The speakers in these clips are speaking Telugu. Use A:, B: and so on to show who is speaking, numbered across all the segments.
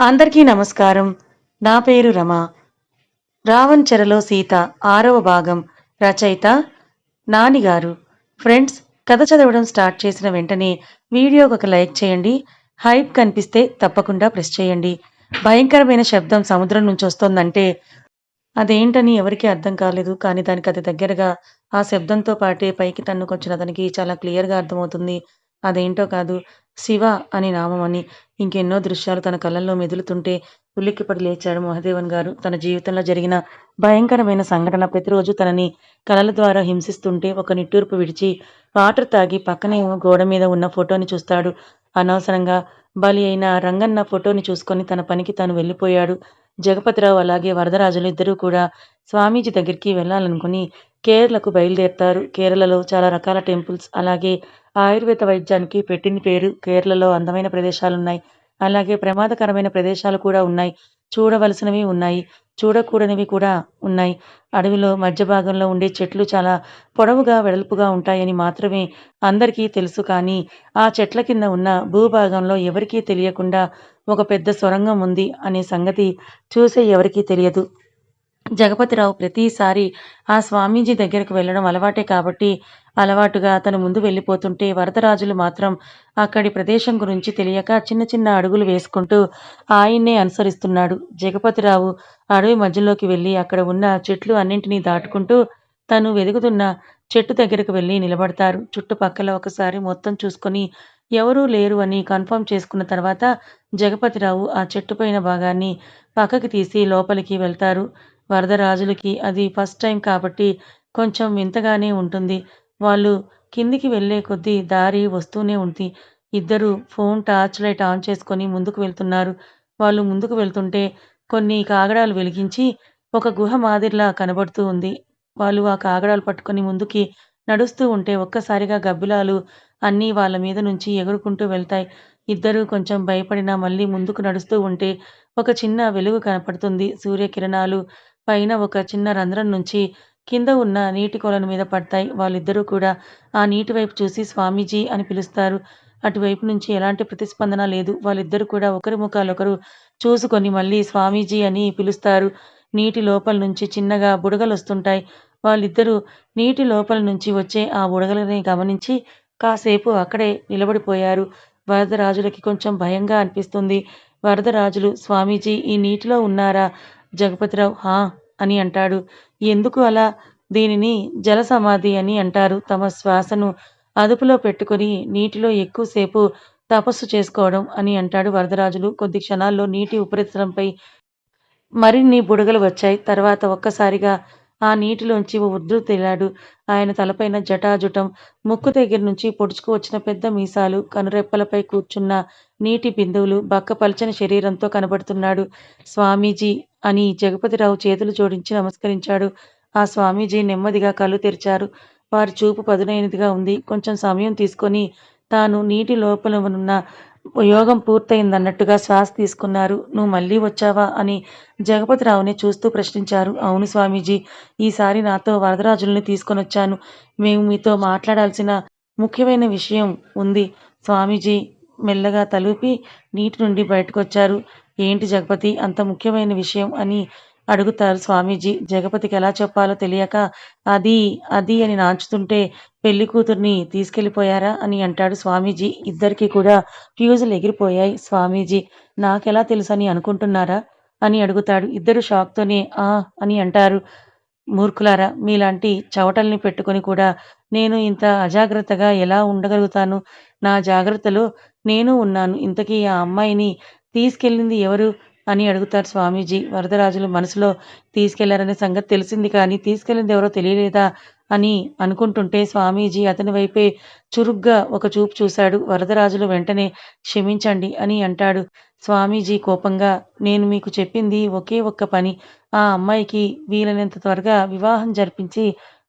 A: అందరికీ నమస్కారం. నా పేరు రమ. రావణ్ చెరలో సీత ఆరవ భాగం రచయిత నానిగారు ఫ్రెండ్స్ కథ చదవడం స్టార్ట్ చేసిన వెంటనే వీడియోకి ఒక లైక్ చేయండి. హైప్ కనిపిస్తే తప్పకుండా ప్రెస్ చేయండి. భయంకరమైన శబ్దం సముద్రం నుంచి వస్తోందంటే అదేంటని ఎవరికీ అర్థం కాలేదు. కానీ దానికి అది దగ్గరగా ఆ శబ్దంతో పాటే పైకి తన్నుకొచ్చిన అతనికి చాలా క్లియర్గా అర్థమవుతుంది. అదేంటో కాదు. శివ అని నామమని ఇంకెన్నో దృశ్యాలు తన కళ్ళల్లో మెదులుతుంటే ఉలిక్కిపడి లేచాడు మహదేవన్ గారు. తన జీవితంలో జరిగిన భయంకరమైన సంఘటన ప్రతిరోజు తనని కళల ద్వారా హింసిస్తుంటే ఒక నిట్టూర్పు విడిచి వాటర్ తాగి పక్కనే గోడ మీద ఉన్న ఫోటోని చూస్తాడు. అనవసరంగా బలి అయిన రంగన్న ఫోటోని చూసుకొని తన పనికి తాను వెళ్ళిపోయాడు. జగపతిరావు అలాగే వరదరాజులు ఇద్దరూ కూడా స్వామీజీ దగ్గరికి వెళ్ళాలనుకుని కేరళకు బయలుదేరుతారు. కేరళలో చాలా రకాల టెంపుల్స్ అలాగే ఆయుర్వేద వైద్యానికి పెట్టిన పేరు కేరళలో అందమైన ప్రదేశాలున్నాయి. అలాగే ప్రమాదకరమైన ప్రదేశాలు కూడా ఉన్నాయి. చూడవలసినవి ఉన్నాయి. చూడకూడనివి కూడా ఉన్నాయి. అడవిలో మధ్య భాగంలో ఉండే చెట్లు చాలా పొడవుగా వెడల్పుగా ఉంటాయని మాత్రమే అందరికీ తెలుసు. కానీ ఆ చెట్ల కింద ఉన్న భూభాగంలో ఎవరికీ తెలియకుండా ఒక పెద్ద సొరంగం ఉంది అనే సంగతి చూసే ఎవరికీ తెలియదు. జగపతిరావు ప్రతిసారి ఆ స్వామీజీ దగ్గరకు వెళ్ళడం అలవాటే కాబట్టి అలవాటుగా అతను ముందు వెళ్ళిపోతుంటే వరదరాజులు మాత్రం అక్కడి ప్రదేశం గురించి తెలియక చిన్న చిన్న అడుగులు వేసుకుంటూ ఆయన్నే అనుసరిస్తున్నాడు. జగపతిరావు అడవి మధ్యలోకి వెళ్ళి అక్కడ ఉన్న చెట్లు అన్నింటినీ దాటుకుంటూ తను వెదుగుతున్న చెట్టు దగ్గరకు వెళ్ళి నిలబడతారు చుట్టుపక్కల ఒకసారి మొత్తం చూసుకొని ఎవరూ లేరు అని కన్ఫర్మ్ చేసుకున్న తర్వాత జగపతిరావు ఆ చెట్టు పైన భాగాన్ని పక్కకి తీసి లోపలికి వెళ్తారు. వరదరాజులకి అది ఫస్ట్ టైం కాబట్టి కొంచెం వింతగానే ఉంటుంది. వాళ్ళు కిందికి వెళ్ళే కొద్దీ దారి వస్తూనే ఉంది. ఇద్దరు ఫోన్ టార్చ్ లైట్ ఆన్ చేసుకొని ముందుకు వెళ్తున్నారు. వాళ్ళు ముందుకు వెళ్తుంటే కొన్ని కాగడాలు వెలిగించి ఒక గుహ మాదిరిలా కనబడుతూ ఉంది. వాళ్ళు ఆ కాగడాలు పట్టుకొని ముందుకి నడుస్తూ ఉంటే ఒక్కసారిగా గబ్బిలాలు అన్నీ వాళ్ళ మీద నుంచి ఎగురుకుంటూ వెళ్తాయి. ఇద్దరూ కొంచెం భయపడినా మళ్ళీ ముందుకు నడుస్తూ ఉంటే ఒక చిన్న వెలుగు కనపడుతుంది. సూర్యకిరణాలు పైన ఒక చిన్న రంధ్రం నుంచి కింద ఉన్న నీటి కొలను మీద పడతాయి. వాళ్ళిద్దరూ కూడా ఆ నీటి వైపు చూసి స్వామీజీ అని పిలుస్తారు. అటువైపు నుంచి ఎలాంటి ప్రతిస్పందన లేదు. వాళ్ళిద్దరూ కూడా ఒకరి ముఖాలొకరు చూసుకొని మళ్ళీ స్వామీజీ అని పిలుస్తారు. నీటి లోపల నుంచి చిన్నగా బుడగలు వస్తుంటాయి వాళ్ళిద్దరూ నీటి లోపల నుంచి వచ్చే ఆ బుడగలని గమనించి కాసేపు అక్కడే నిలబడిపోయారు. వరదరాజులకి కొంచెం భయంగా అనిపిస్తుంది. వరదరాజులు స్వామీజీ ఈ నీటిలో ఉన్నారా? జగపతిరావు హా అని అంటాడు. ఎందుకు అలా? దీనిని జల సమాధి అని అంటారు. తమ శ్వాసను అదుపులో పెట్టుకొని నీటిలో ఎక్కువసేపు తపస్సు చేసుకోవడం అని అంటాడు వరదరాజులు. కొద్ది క్షణాల్లో నీటి ఉపరితలంపై మరిన్ని బుడగలు వచ్చాయి. తర్వాత ఒక్కసారిగా ఆ నీటిలోంచి ఓ వృద్ధుడు తేలాడు. ఆయన తలపైన జటాజుటం ముక్కు దగ్గర నుంచి పొడుచుకు వచ్చిన పెద్ద మీసాలు కనురెప్పలపై కూర్చున్న నీటి బిందువులు బక్కపలచని శరీరంతో కనబడుతున్నాడు. స్వామీజీ అని జగపతిరావు చేతులు జోడించి నమస్కరించాడు. ఆ స్వామీజీ నెమ్మదిగా కళ్ళు తెరిచారు. వారి చూపు పదునైనదిగా ఉంది. కొంచెం సమయం తీసుకొని తాను నీటి లోపల ఉన్న యోగం పూర్తయిందన్నట్టుగా శ్వాస తీసుకున్నారు. నువ్వు మళ్ళీ వచ్చావా? అని జగపతిరావుని చూస్తూ ప్రశ్నించారు. అవును స్వామీజీ ఈసారి నాతో వరదరాజుల్ని తీసుకొని వచ్చాను. మేము మీతో మాట్లాడాల్సిన ముఖ్యమైన విషయం ఉంది. స్వామీజీ మెల్లగా తలుపి నీటి నుండి బయటకొచ్చారు ఏంటి జగపతి? అంత ముఖ్యమైన విషయం అని అడుగుతారు స్వామీజీ. జగపతికి ఎలా చెప్పాలో తెలియక అది అది అని నాంచుతుంటే పెళ్ళి కూతుర్ని తీసుకెళ్ళిపోయారా అని అంటాడు స్వామీజీ. ఇద్దరికి కూడా ఫ్యూజులు ఎగిరిపోయాయి. స్వామీజీ నాకెలా తెలుసని అనుకుంటున్నారా అని అడుగుతాడు. ఇద్దరు షాక్తోనే ఆ అని అంటారు. మూర్ఖులారా మీలాంటి చవటల్ని పెట్టుకొని కూడా నేను ఇంత అజాగ్రత్తగా ఎలా ఉండగలుగుతాను? నా జాగ్రత్తలో నేను ఉన్నాను. ఇంతకీ ఆ అమ్మాయిని తీసుకెళ్ళింది ఎవరు అని అడుగుతారు స్వామీజీ. వరదరాజులు మనసులో తీసుకెళ్ళారనే సంగతి తెలిసింది కానీ తీసుకెళ్ళింది ఎవరో తెలియలేదా అని అనుకుంటుంటే స్వామీజీ అతని వైపే చురుగ్గా ఒక చూపు చూశాడు. వరదరాజులు వెంటనే క్షమించండి అని అంటాడు. స్వామీజీ కోపంగా నేను మీకు చెప్పింది ఒకే ఒక్క పని. ఆ అమ్మాయికి వీలైనంత త్వరగా వివాహం జరిపించి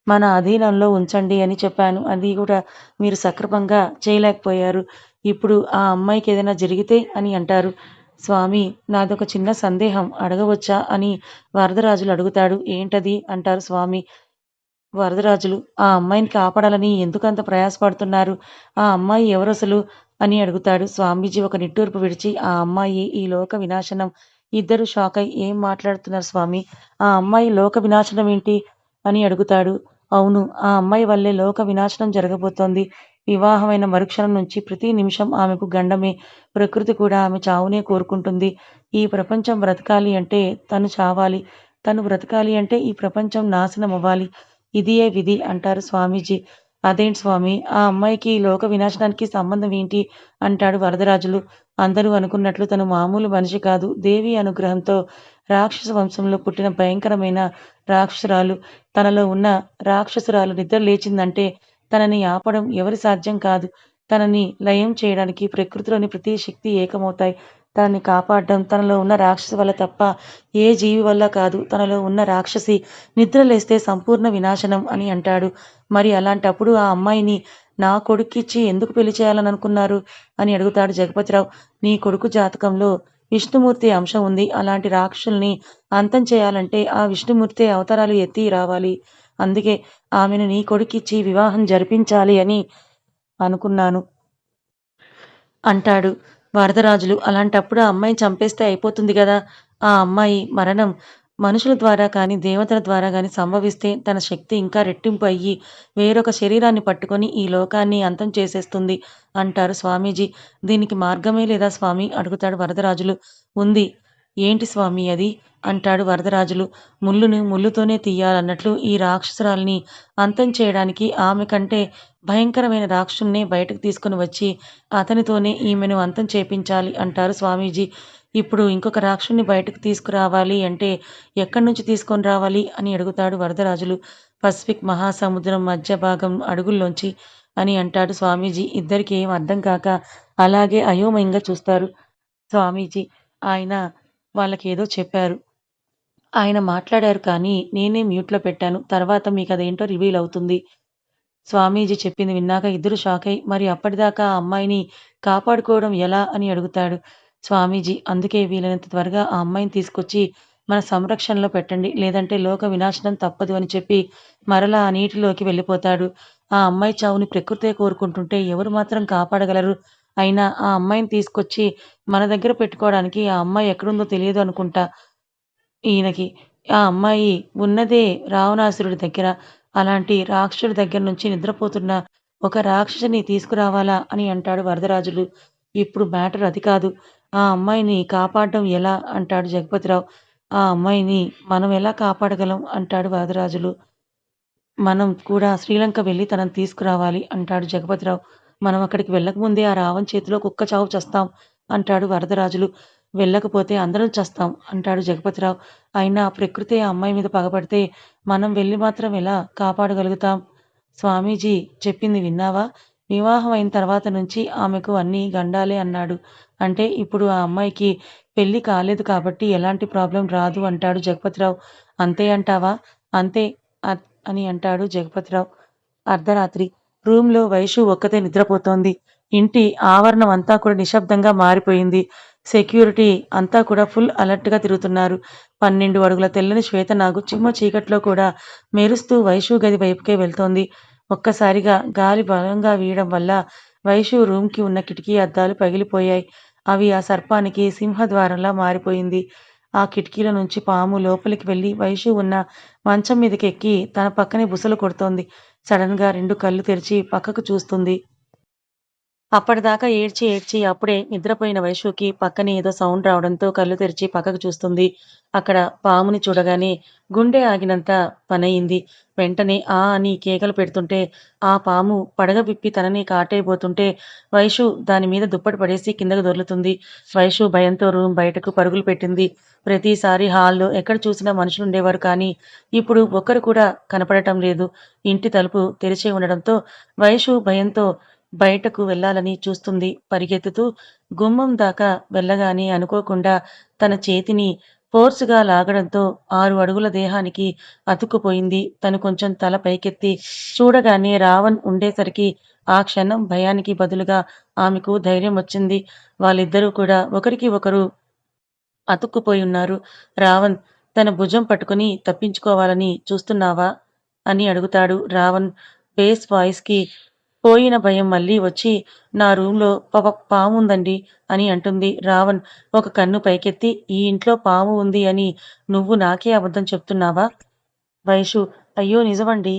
A: మన అధీనంలో ఉంచండి అని చెప్పాను. అది కూడా మీరు సక్రమంగా చేయలేకపోయారు. ఇప్పుడు ఆ అమ్మాయికి ఏదైనా జరిగితే అని అంటారు. స్వామి నాదొక చిన్న సందేహం అడగవచ్చా అని వరదరాజులు అడుగుతాడు ఏంటది అంటారు స్వామి వరదరాజులు ఆ అమ్మాయిని కాపాడాలని ఎందుకంత ప్రయాసపడుతున్నారు ఆ అమ్మాయి ఎవరు అసలు అని అడుగుతాడు. స్వామీజీ ఒక నిట్టూర్పు విడిచి ఆ అమ్మాయి ఈ లోక వినాశనం ఇద్దరు షాక్ అయి ఏం మాట్లాడుతున్నారు స్వామి ఆ అమ్మాయి లోక వినాశనం ఏంటి? అని అడుగుతాడు. అవును. ఆ అమ్మాయి వల్లే లోక వినాశనం జరగబోతోంది. వివాహమైన మరుక్షణం నుంచి ప్రతి నిమిషం ఆమెకు గండమే. ప్రకృతి కూడా ఆమె చావునే కోరుకుంటుంది. ఈ ప్రపంచం బ్రతకాలి అంటే తను చావాలి. తను బ్రతకాలి అంటే ఈ ప్రపంచం నాశనమవ్వాలి. ఇదియే విధి అంటారు స్వామీజీ. అదేంటి స్వామీ! ఆ అమ్మాయికి లోక వినాశనానికి సంబంధం ఏంటి? అంటాడు వరదరాజులు. అందరూ అనుకున్నట్లు తను మామూలు మనిషి కాదు. దేవి అనుగ్రహంతో రాక్షస వంశంలో పుట్టిన భయంకరమైన రాక్షసురాలు. తనలో ఉన్న రాక్షసురాలు నిద్ర లేచిందంటే తనని ఆపడం ఎవరి సాధ్యం కాదు. తనని లయం చేయడానికి ప్రకృతిలోని ప్రతి శక్తి ఏకమవుతాయి. తనని కాపాడడం తనలో ఉన్న రాక్షసి వల్ల తప్ప ఏ జీవి వల్ల కాదు. తనలో ఉన్న రాక్షసి నిద్రలేస్తే సంపూర్ణ వినాశనం అని అంటాడు. మరి అలాంటప్పుడు ఆ అమ్మాయిని నా కొడుక్కిచ్చి ఎందుకు పెళ్ళి చేయాలని అనుకున్నారు? అని అడుగుతాడు జగపతిరావు. నీ కొడుకు జాతకంలో విష్ణుమూర్తి అంశం ఉంది. అలాంటి రాక్షసుల్ని అంతం చేయాలంటే ఆ విష్ణుమూర్తి అవతారాలు ఎత్తి రావాలి. అందుకే ఆమెను నీ కొడుకిచ్చి వివాహం జరిపించాలి అని అనుకున్నాను. అంటాడు. వరదరాజులు అలాంటప్పుడు ఆ అమ్మాయిని చంపేస్తే అయిపోతుంది కదా ఆ అమ్మాయి మరణం మనుషుల ద్వారా కానీ, దేవతల ద్వారా కానీ సంభవిస్తే తన శక్తి ఇంకా రెట్టింపు అయ్యి వేరొక శరీరాన్ని పట్టుకొని ఈ లోకాన్ని అంతం చేసేస్తుంది అంటారు స్వామీజీ. దీనికి మార్గమే లేదా స్వామి అడుగుతాడు వరదరాజులు. ఉంది. ఏంటి స్వామి అది? అంటాడు వరదరాజులు. ముళ్ళును ముల్లుతోనే తీయాలన్నట్లు ఈ రాక్షసురాల్ని అంతం చేయడానికి ఆమె కంటే భయంకరమైన రాక్షసుల్నే బయటకు తీసుకొని వచ్చి అతనితోనే ఈమెను అంతం చేపించాలి అంటారు స్వామీజీ. ఇప్పుడు ఇంకొక రాక్షసుని బయటకు తీసుకురావాలి అంటే ఎక్కడి నుంచి తీసుకొని రావాలి? అని అడుగుతాడు వరదరాజులు. పసిఫిక్ మహాసముద్రం మధ్య భాగం అడుగుల్లోంచి అని అంటాడు స్వామీజీ. ఇద్దరికి ఏం అర్థం కాక అలాగే అయోమయంగా చూస్తారు. స్వామీజీ ఆయన వాళ్ళకేదో చెప్పారు. ఆయన మాట్లాడారు కానీ నేనే మ్యూట్లో పెట్టాను. తర్వాత మీకదేంటో రివీల్ అవుతుంది. స్వామీజీ చెప్పింది విన్నాక ఇద్దరూ షాకై మరి అప్పటిదాకా ఆ అమ్మాయిని కాపాడుకోవడం ఎలా? అని అడుగుతాడు. స్వామీజీ అందుకే వీలైనంత త్వరగా ఆ అమ్మాయిని తీసుకొచ్చి మన సంరక్షణలో పెట్టండి. లేదంటే లోక వినాశనం తప్పదు అని చెప్పి మరలా ఆ నీటిలోకి వెళ్ళిపోతాడు. ఆ అమ్మాయి చావుని ప్రకృతే కోరుకుంటుంటే ఎవరు మాత్రం కాపాడగలరు? అయినా ఆ అమ్మాయిని తీసుకొచ్చి మన దగ్గర పెట్టుకోవడానికి ఆ అమ్మాయి ఎక్కడుందో తెలియదు అనుకుంటా ఈయనకి. ఆ అమ్మాయి ఉన్నదే రావణాసురుడి దగ్గర. అలాంటి రాక్షసుడి దగ్గర నుంచి నిద్రపోతున్న ఒక రాక్షసుని తీసుకురావాలా? అని అంటాడు వరదరాజులు. ఇప్పుడు మ్యాటర్ అది కాదు. ఆ అమ్మాయిని కాపాడడం ఎలా? అంటాడు జగపతిరావు. ఆ అమ్మాయిని మనం ఎలా కాపాడగలం? అంటాడు వరదరాజులు. మనం కూడా శ్రీలంక వెళ్ళి తనను తీసుకురావాలి అంటాడు జగపతిరావు. మనం అక్కడికి వెళ్ళకముందే ఆ రావణ్ చేతిలో కుక్క చావు చస్తాం అంటాడు వరదరాజులు. వెళ్ళకపోతే అందరం చస్తాం అంటాడు జగపతిరావు. అయినా ప్రకృతి ఆ అమ్మాయి మీద పగపడితే మనం వెళ్ళి మాత్రం ఎలా కాపాడగలుగుతాం? స్వామీజీ చెప్పింది విన్నావా? వివాహం అయిన తర్వాత నుంచి ఆమెకు అన్నీ గండాలే అన్నాడు. అంటే ఇప్పుడు ఆ అమ్మాయికి పెళ్ళి కాలేదు కాబట్టి ఎలాంటి ప్రాబ్లం రాదు అంటాడు జగపతిరావు. అంతే అంటావా? అంతే అని అంటాడు జగపతిరావు. అర్ధరాత్రి రూంలో వైషు ఒక్కతే నిద్రపోతోంది. ఇంటి ఆవరణం అంతా కూడా నిశ్శబ్దంగా మారిపోయింది. సెక్యూరిటీ అంతా కూడా ఫుల్ అలర్ట్గా తిరుగుతున్నారు. పన్నెండు అడుగుల తెల్లని శ్వేతనాగు చిమ్మ చీకట్లో కూడా మెరుస్తూ వైషు గది వైపుకే వెళ్తోంది. ఒక్కసారిగా గాలి బలంగా వీయడం వల్ల వైషు రూమ్కి ఉన్న కిటికీ అద్దాలు పగిలిపోయాయి. అవి ఆ సర్పానికి సింహద్వారంలా మారిపోయింది. ఆ కిటికీల నుంచి పాము లోపలికి వెళ్ళి వైషు ఉన్న మంచం మీదకి ఎక్కి తన పక్కనే బుసలు కొడుతోంది. సడన్గా రెండు కళ్ళు తెరిచి పక్కకు చూస్తుంది. అప్పటిదాకా ఏడ్చి ఏడ్చి అప్పుడే నిద్రపోయిన వైశుకి పక్కనే ఏదో సౌండ్ రావడంతో కళ్ళు తెరిచి పక్కకు చూస్తుంది. అక్కడ పాముని చూడగానే గుండె ఆగినంత పనయింది. వెంటనే ఆ అని కేకలు పెడుతుంటే ఆ పాము పడగ విప్పి తనని కాటైపోతుంటే వైషు దానిమీద దుప్పటి పడేసి కిందకు దొర్లుతుంది. వైషు భయంతో రూమ్ బయటకు పరుగులు పెట్టింది. ప్రతిసారి హాల్లో ఎక్కడ చూసినా మనుషులు ఉండేవారు కానీ ఇప్పుడు ఒక్కరు కూడా కనపడటం లేదు. ఇంటి తలుపు తెరిచే ఉండడంతో వైషు భయంతో బయటకు వెళ్ళాలని చూస్తుంది. పరిగెత్తుతూ గుమ్మం దాకా వెళ్ళగానే అనుకోకుండా తన చేతిని ఫోర్సుగా లాగడంతో ఆరు అడుగుల దేహానికి అతుక్కుపోయింది. తను కొంచెం తల పైకెత్తి చూడగానే రావణ్ ఉండేసరికి ఆ క్షణం భయానికి బదులుగా ఆమెకు ధైర్యం వచ్చింది. వాళ్ళిద్దరూ కూడా ఒకరికి ఒకరు అతుక్కుపోయి ఉన్నారు రావణ్ తన భుజం పట్టుకుని తప్పించుకోవాలని చూస్తున్నావా? అని అడుగుతాడు. రావణ్ బేస్ వాయిస్కి పోయిన భయం మళ్ళీ వచ్చి నా రూమ్లో ఒక పాము ఉందండి అని అంటుంది రావణ్. ఒక కన్ను పైకెత్తి ఈ ఇంట్లో పాము ఉంది అని. నువ్వు నాకే అబద్ధం చెప్తున్నావా? వైషు అయ్యో నిజమండి.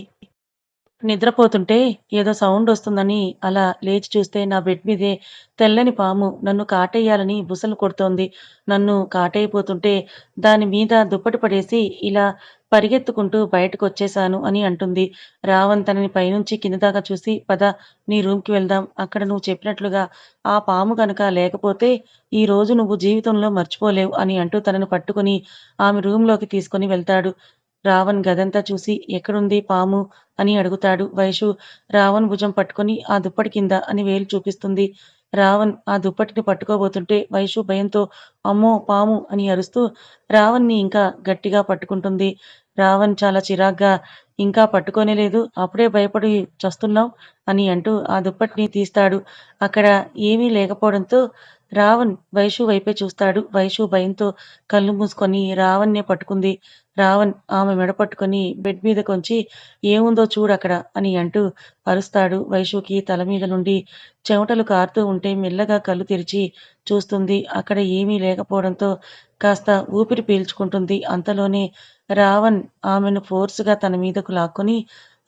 A: నిద్రపోతుంటే ఏదో సౌండ్ వస్తుందని అలా లేచి చూస్తే నా బెడ్ మీదే తెల్లని పాము నన్ను కాటేయాలని బుసలు కొడుతోంది. నన్ను కాటేయిపోతుంటే దాని మీద దుప్పటి పడేసి ఇలా పరిగెత్తుకుంటూ బయటకు వచ్చేశాను అని అంటుంది. రావణ్ తనని పైనుంచి కింద దాకా చూసి పద నీ రూమ్కి వెళ్దాం. అక్కడ నువ్వు చెప్పినట్లుగా ఆ పాము కనుక లేకపోతే ఈ రోజు నువ్వు జీవితంలో మర్చిపోలేవు అని అంటూ తనను పట్టుకుని ఆమె రూమ్లోకి తీసుకొని వెళ్తాడు. రావణ్ గదంతా చూసి ఎక్కడుంది పాము అని అడుగుతాడు వైషు రావణ్ భుజం పట్టుకొని ఆ దుప్పటి కింద అని వేలు చూపిస్తుంది. రావణ్ ఆ దుప్పటిని పట్టుకోబోతుంటే వైషు భయంతో అమ్మో పాము అని అరుస్తూ రావణ్ని ఇంకా గట్టిగా పట్టుకుంటుంది. రావణ్ చాలా చిరాగ్గా ఇంకా పట్టుకోనే లేదు అప్పుడే భయపడి చస్తున్నావు అని అంటూ ఆ దుప్పటిని తీస్తాడు. అక్కడ ఏమీ లేకపోవడంతో రావణ్ వైషు వైపే చూస్తాడు. వైషు భయంతో కళ్ళు మూసుకొని రావణ్నే పట్టుకుంది. రావణ్ ఆమె మెడ పట్టుకొని బెడ్ మీద కొంచి ఏముందో చూడు అక్కడ అని అంటూ అరుస్తాడు. వైషుకి తల మీద నుండి చెమటలు కారుతూ ఉంటే మెల్లగా కళ్ళు తెరిచి చూస్తుంది. అక్కడ ఏమీ లేకపోవడంతో కాస్త ఊపిరి పీల్చుకుంటుంది. అంతలోనే రావణ్ ఆమెను ఫోర్స్గా తన మీదకు లాక్కొని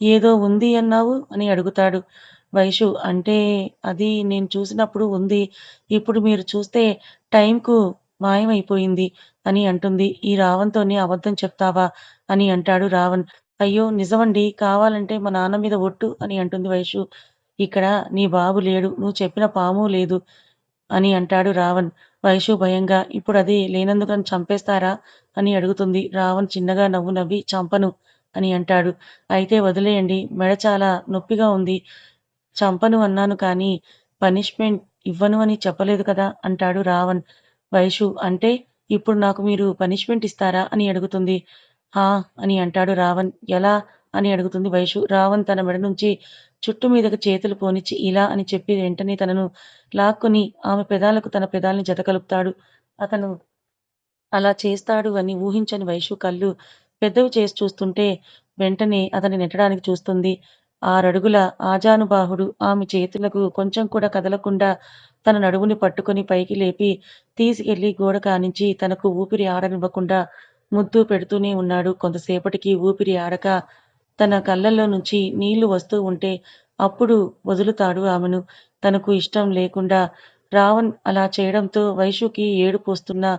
A: ఏదో ఉంది అన్నావు? అని అడుగుతాడు. వైషు అంటే అది నేను చూసినప్పుడు ఉంది. ఇప్పుడు మీరు చూస్తే టైంకు మాయమైపోయింది అని అంటుంది. ఈ రావణ్తోనే అబద్ధం చెప్తావా అని అంటాడు రావణ్. అయ్యో నిజమండి కావాలంటే మా నాన్న మీద ఒట్టు అని అంటుంది వైషు. ఇక్కడ నీ బాబు లేడు నువ్వు చెప్పిన పాము లేదు అని అంటాడు రావణ్. వైషు భయంగా ఇప్పుడు అది లేనందుకు చంపేస్తారా అని అడుగుతుంది. రావణ్ చిన్నగా నవ్వు నవ్వి చంపను అని అంటాడు. అయితే వదిలేయండి మెడ చాలా నొప్పిగా ఉంది. చంపను అన్నాను కానీ పనిష్మెంట్ ఇవ్వను అని చెప్పలేదు కదా అంటాడు రావణ్. వైషు అంటే ఇప్పుడు నాకు మీరు పనిష్మెంట్ ఇస్తారా అని అడుగుతుంది. హా అని అంటాడు రావణ్. ఎలా అని అడుగుతుంది వైషు రావణ్ తన మెడ నుంచి చుట్టు మీదకు చేతులు పోనిచ్చి ఇలా అని చెప్పి వెంటనే తనను లాక్కుని ఆమె పెదాలకు తన పెదాల్ని జత కలుపుతాడు. అతను అలా చేస్తాడు అని ఊహించని వైషు కళ్ళు పెద్దవి చేసి చూస్తుంటే వెంటనే అతన్ని నెట్టడానికి చూస్తుంది. ఆరడుగుల ఆజానుబాహుడు ఆమె చేతులకు కొంచెం కూడా కదలకుండా తన నడుముని పట్టుకొని పైకి లేపి తీసుకెళ్ళి గోడ కానించి తనకు ఊపిరి ఆడనివ్వకుండా ముద్దు పెడుతూనే ఉన్నాడు. కొంతసేపటికి ఊపిరి ఆడక తన కళ్ళల్లో నుంచి నీళ్ళు వస్తూ ఉంటే అప్పుడు వదులుతాడు ఆమెను. తనకు ఇష్టం లేకుండా రావణ్ అలా చేయడంతో వైషుకి ఏడుపు వస్తున్నా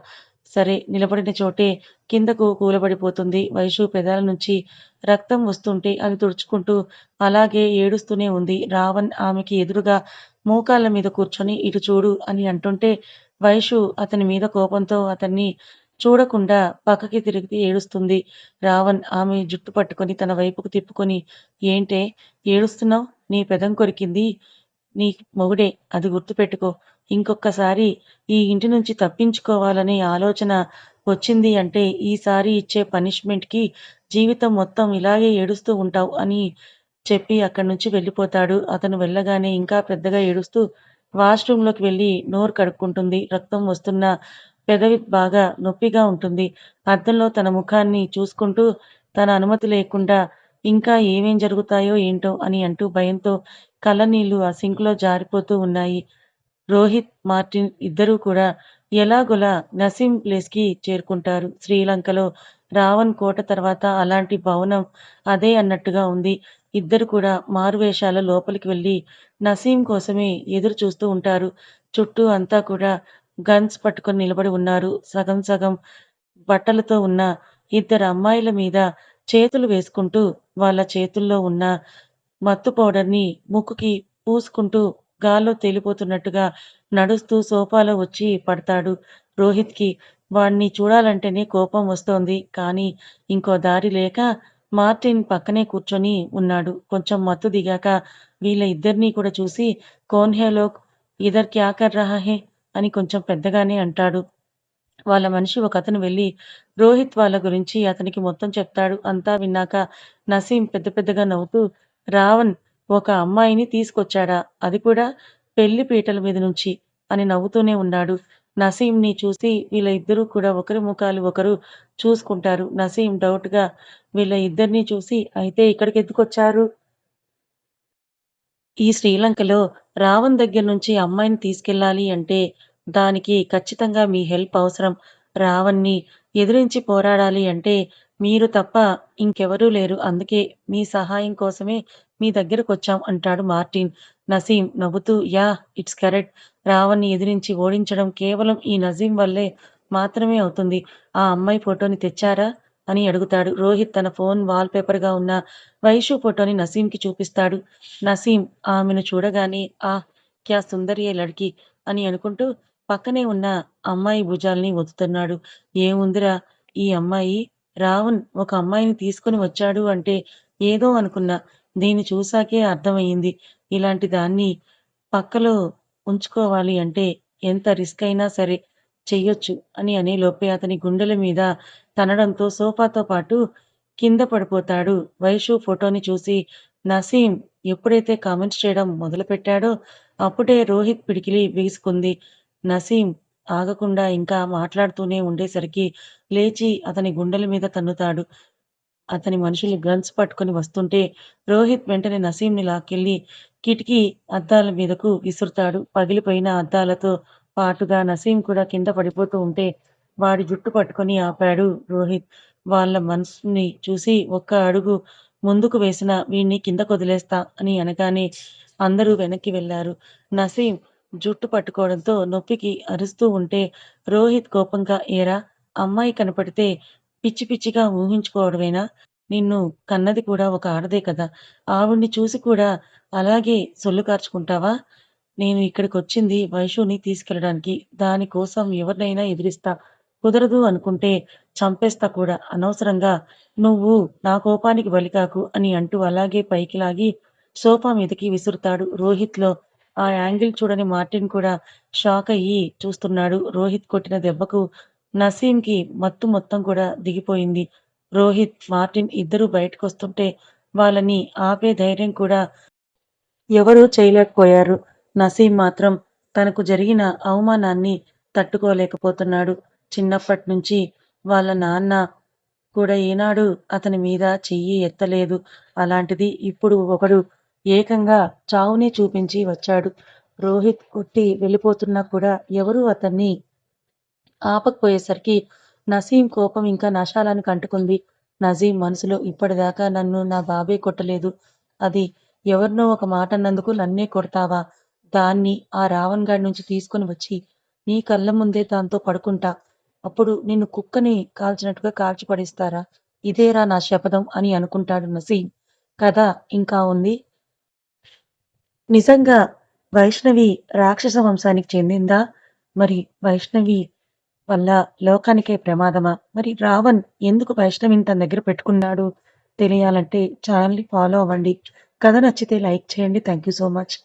A: సరే నిలబడిన చోటే కిందకు కూలబడిపోతుంది. వైషు పెదాల నుంచి రక్తం వస్తుంటే అది తుడుచుకుంటూ అలాగే ఏడుస్తూనే ఉంది. రావణ్ ఆమెకి ఎదురుగా మోకాళ్ళ మీద కూర్చొని ఇటు చూడు అని అంటుంటే వైషు అతని మీద కోపంతో అతన్ని చూడకుండా పక్కకి తిరిగి ఏడుస్తుంది. రావణ్ ఆమె జుట్టు పట్టుకొని తన వైపుకు తిప్పుకొని ఏంటే ఏడుస్తున్నావు? నీ పెదం కొరికింది. నీ మొగుడే అది గుర్తుపెట్టుకో. ఇంకొకసారి ఈ ఇంటి నుంచి తప్పించుకోవాలనే ఆలోచన వచ్చింది అంటే ఈసారి ఇచ్చే పనిష్మెంట్కి జీవితం మొత్తం ఇలాగే ఏడుస్తూ ఉంటావు అని చెప్పి అక్కడి నుంచి వెళ్ళిపోతాడు. అతను వెళ్ళగానే ఇంకా పెద్దగా ఏడుస్తూ వాష్రూమ్లోకి వెళ్ళి నోరు కడుక్కుంటుంది. రక్తం వస్తున్న పెదవి బాగా నొప్పిగా ఉంటుంది. అద్దంలో తన ముఖాన్ని చూసుకుంటూ తన అనుమతి లేకుండా ఇంకా ఏమేం జరుగుతాయో ఏంటో అని అంటూ భయంతో కళ్ళనీళ్ళు ఆ సింక్లో జారిపోతూ ఉన్నాయి. రోహిత్ మార్టిన్ ఇద్దరూ కూడా ఎలాగోలా నసీం ప్లేస్కి చేరుకుంటారు. శ్రీలంకలో రావణ్ కోట తర్వాత అలాంటి భవనం అదే అన్నట్టుగా ఉంది. ఇద్దరు కూడా మారువేషాల లోపలికి వెళ్ళి నసీం కోసమే ఎదురు చూస్తూ ఉంటారు. చుట్టూ అంతా కూడా గన్స్ పట్టుకొని నిలబడి ఉన్నారు. సగం సగం బట్టలతో ఉన్న ఇద్దరు అమ్మాయిల మీద చేతులు వేసుకుంటూ వాళ్ళ చేతుల్లో ఉన్న మత్తు పౌడర్ని ముక్కుకి పూసుకుంటూ గాల్లో తేలిపోతున్నట్టుగా నడుస్తూ సోఫాలో వచ్చి పడతాడు. రోహిత్కి వాణ్ణి చూడాలంటేనే కోపం వస్తోంది కానీ ఇంకో దారి లేక మార్టిన్ పక్కనే కూర్చొని ఉన్నాడు. కొంచెం మత్తు దిగాక వీళ్ళ ఇద్దరినీ కూడా చూసి కోన్హేలోక్ ఇదర్ క్యా కర్ రహా హే? అని కొంచెం పెద్దగానే అంటాడు. వాళ్ళ మనిషి ఒక అతను వెళ్ళి రోహిత్ వాళ్ళ గురించి అతనికి మొత్తం చెప్తాడు. అంతా విన్నాక నసీం పెద్ద పెద్దగా నవ్వుతూ రావణ్ ఒక అమ్మాయిని తీసుకొచ్చాడా? అది కూడా పెళ్ళి పీటల మీద నుంచి అని నవ్వుతూనే ఉన్నాడు. నసీంని చూసి వీళ్ళ ఇద్దరూ కూడా ఒకరి ముఖాలు ఒకరు చూసుకుంటారు. నసీం డౌట్గా వీళ్ళ ఇద్దరిని చూసి అయితే ఇక్కడికి ఎందుకొచ్చారు ఈ శ్రీలంకలో రావణ్ దగ్గర నుంచి అమ్మాయిని తీసుకెళ్ళాలి అంటే దానికి ఖచ్చితంగా మీ హెల్ప్ అవసరం. రావణ్‌ని ఎదిరించి పోరాడాలి అంటే మీరు తప్ప ఇంకెవరూ లేరు. అందుకే మీ సహాయం కోసమే మీ దగ్గరకొచ్చాం అంటాడు మార్టిన్. నసీం నవ్వుతూ యా ఇట్స్ కరెక్ట్. రావణ్ణి ఎదిరించి ఓడించడం కేవలం ఈ నజీం వల్లే మాత్రమే అవుతుంది. ఆ అమ్మాయి ఫోటోని తెచ్చారా? అని అడుగుతాడు. రోహిత్ తన ఫోన్ వాల్ పేపర్‌గా ఉన్న వైషు ఫోటోని నసీంకి చూపిస్తాడు. నసీం ఆమెను చూడగానే ఆ క్యా సుందరియే లడికి అని అనుకుంటూ పక్కనే ఉన్న అమ్మాయి భుజాల్ని ఒత్తుతున్నాడు. ఏముందిరా ఈ అమ్మాయి రావణ్ ఒక అమ్మాయిని తీసుకొని వచ్చాడు అంటే ఏదో అనుకున్నా. దీన్ని చూసాకే అర్థమయ్యింది ఇలాంటి దాన్ని పక్కలో ఉంచుకోవాలి అంటే ఎంత రిస్క్ అయినా సరే చెయ్యొచ్చు అని అనే లోపే అతని గుండెల మీద తనడంతో సోఫాతో పాటు కింద పడిపోతాడు. వైషు ఫోటోని చూసి నసీం ఎప్పుడైతే కామెంట్స్ చేయడం మొదలుపెట్టాడో అప్పుడే రోహిత్ పిడికిలి వేసుకుంది నసీం ఆగకుండా ఇంకా మాట్లాడుతూనే ఉండేసరికి లేచి అతని గుండెల మీద తన్నుతాడు. అతని మనుషులు గన్స్ పట్టుకొని వస్తుంటే రోహిత్ వెంటనే నసీంని లాక్కెళ్ళి కిటికీ అద్దాల మీదకు విసురుతాడు. పగిలిపోయిన అద్దాలతో పాటుగా నసీం కూడా కింద పడిపోతూ ఉంటే వాడి జుట్టు పట్టుకొని ఆపాడు రోహిత్. వాళ్ళ మనసుని చూసి ఒక్క అడుగు ముందుకు వేసినా వీణ్ణి కిందకొదిలేస్తా అని అనగానే అందరూ వెనక్కి వెళ్ళారు నసీం జుట్టు పట్టుకోవడంతో నొప్పికి అరుస్తూ ఉంటే రోహిత్ కోపంగా ఏరా అమ్మాయి కనపడితే పిచ్చి పిచ్చిగా ఊహించుకోవడమేనా? నిన్ను కన్నది కూడా ఒక ఆడదే కదా! ఆవిడ్ని చూసి కూడా అలాగే సొల్లు కార్చుకుంటావా? నేను ఇక్కడికి వచ్చింది వైషుని తీసుకెళ్ళడానికి. దానికోసం ఎవరినైనా ఎదిరిస్తా. కుదరదు అనుకుంటే చంపేస్తా కూడా. అనవసరంగా నువ్వు నా కోపానికి బలికాకు అని అంటూ అలాగే పైకి లాగి సోఫా మీదకి విసురుతాడు. రోహిత్‌లో ఆ యాంగిల్ చూడని మార్టిన్ కూడా షాక్ అయ్యి చూస్తున్నాడు. రోహిత్ కొట్టిన దెబ్బకు నసీంకి మత్తు మొత్తం కూడా దిగిపోయింది. రోహిత్, మార్టిన్ ఇద్దరూ బయటకొస్తుంటే వాళ్ళని ఆపే ధైర్యం కూడా ఎవరూ చేయలేకపోయారు. నసీం మాత్రం తనకు జరిగిన అవమానాన్ని తట్టుకోలేకపోతున్నాడు. చిన్నప్పటి నుంచి వాళ్ళ నాన్న కూడా ఈనాడు అతని మీద చెయ్యి ఎత్తలేదు. అలాంటిది ఇప్పుడు ఒకడు ఏకంగా చావునే చూపించి వచ్చాడు. రోహిత్ కొట్టి వెళ్ళిపోతున్నా కూడా ఎవరూ అతన్ని ఆపకపోయేసరికి నసీం కోపం ఇంకా నషాలను అంటుకుంది. నజీం మనసులో ఇప్పటిదాకా నన్ను నా బాబే కొట్టలేదు. అది ఎవరినో ఒక మాటన్నందుకు నన్నే కొడతావా? దాన్ని ఆ రావణ్ గాడి నుంచి తీసుకొని వచ్చి నీ కళ్ళ ముందే దాంతో పడుకుంటా. అప్పుడు నిన్ను కుక్కని కాల్చినట్టుగా కాల్చి పడేస్తారా? ఇదేరా నా శపథం అని అనుకుంటాడు నసీం. కథ ఇంకా ఉంది. నిజంగా వైష్ణవి రాక్షస వంశానికి చెందిందా? మరి వైష్ణవి వల్ల లోకానికే ప్రమాదమా? మరి రావణ్ ఎందుకు వైష్ణవిని తన దగ్గర పెట్టుకున్నాడు? తెలియాలంటే ఛానల్‌ని ఫాలో అవ్వండి. కథ నచ్చితే లైక్ చేయండి. Thank you so much.